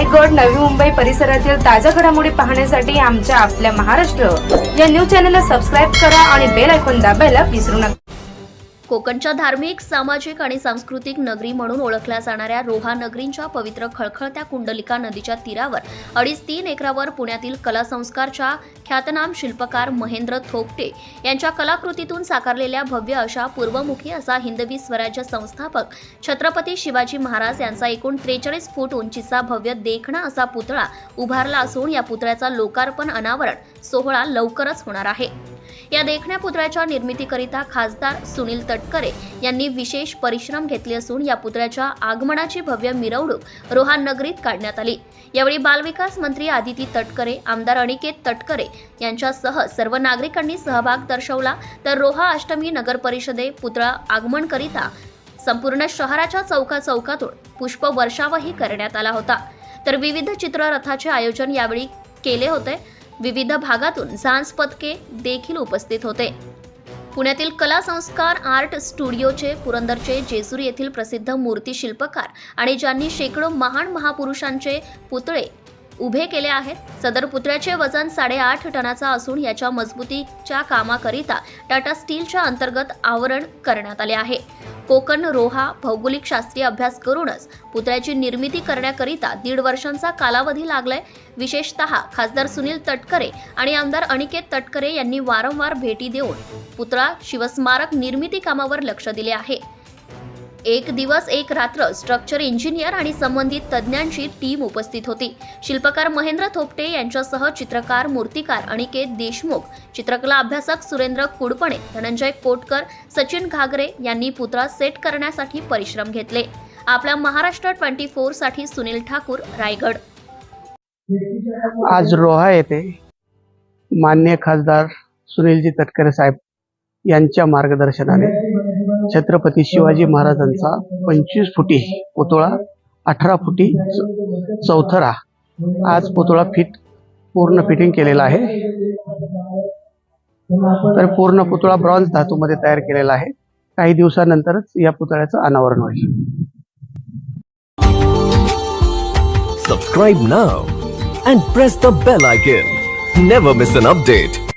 रायगड नवी मुंबई परिसरातील ताज्या घडामोडी पाहण्यासाठी आमच्या आपल्या महाराष्ट्र या न्यूज चॅनलला सबस्क्राईब करा आणि बेल ऐकून दाबायला विसरू नका. कोकणच्या धार्मिक सामाजिक आणि सांस्कृतिक नगरी म्हणून ओळखल्या जाणाऱ्या रोहा नगरींच्या पवित्र खळखळत्या कुंडलिका नदीच्या तीरावर अडीच तीन एकरावर पुण्यातील कला संस्कारच्या ख्यातनाम शिल्पकार महेंद्र थोपटे यांच्या कलाकृतीतून साकारलेल्या भव्य अशा पूर्वमुखी असा हिंदवी स्वराज्य संस्थापक छत्रपती शिवाजी महाराज यांचा एकूण त्रेचाळीस फूट उंचीचा भव्य देखणा असा पुतळा उभारला असून या पुतळ्याचा लोकार्पण अनावरण सोहळा लवकरच होणार आहे. या देखण्या पुतळ्याच्या निर्मितीकरिता खासदार सुनील तटकरे यांनी विशेष परिश्रम घेतले असून या पुतळ्याच्या आगमनाची भव्य मिरवणूक रोहान नगरीत काढण्यात आली. यावेळी बालविकास मंत्री आदिती तटकरे आमदार अनिकेत तटकरे यांच्यासह सर्व नागरिकांनी सहभाग दर्शवला. तर रोहा अष्टमी नगर परिषदे पुतळा आगमनकरिता संपूर्ण शहराच्या चौका चौकातून पुष्प वर्षावही करण्यात आला होता. तर विविध चित्ररथाचे आयोजन यावेळी केले होते. विविध भागातून झांज पथके देखील उपस्थित होते. पुण्यातील कला संस्कार आर्ट स्टुडिओचे पुरंदरचे जेजूर येथील प्रसिद्ध मूर्ती शिल्पकार आणि ज्यांनी शेकडो महान महापुरुषांचे पुतळे उभे केले आहेत सदर पुतळ्याचे वजन साडेआठ टनाचा असून याच्या मजबूतीच्या कामाकरिता टाटा स्टीलच्या अंतर्गत आवरण करण्यात आले आहे. कोकण रोहा भौगोलिक शास्त्रीय अभ्यास करूनच पुतळ्याची निर्मिती करण्याकरिता दीड वर्षांचा कालावधी लागलाय. विशेषतः खासदार सुनील तटकरे आणि आमदार अनिकेत तटकरे यांनी वारंवार भेटी देऊन पुतळा शिवस्मारक निर्मिती कामावर लक्ष दिले आहे. एक दिवस एक रात्र स्ट्रक्चर इंजिनियर आणि संबंधित तज्ज्ञांची टीम उपस्थित होती. शिल्पकार महेंद्र थोपटे यांच्यासह चित्रकार मूर्तिकार अनिकेत देशमुख चित्रकला अभ्यासक सुरेंद्र कुडपणे धनंजय कोटकर सचिन घागरे यांनी पुतळा सेट करण्यासाठी परिश्रम घेतले. आपल्या महाराष्ट्र ट्वेंटी फोरसाठी सुनील ठाकूर रायगड. आज रोहा येथे मान्य खासदार सुनीलजी तटकरे साहेब यांच्या मार्गदर्शनाने छत्रपती शिवाजी महाराजांचा पंचवीस फुटी पुतळा अठरा फुटी चौथरा. आज पुतळा फिट पूर्ण फिटिंग केलेला आहे. तर पूर्ण पुतळा ब्रॉन्झ धातूमध्ये तयार केलेला आहे. काही दिवसानंतरच या पुतळ्याचं अनावरण होईल. Subscribe now and press the bell icon never miss an update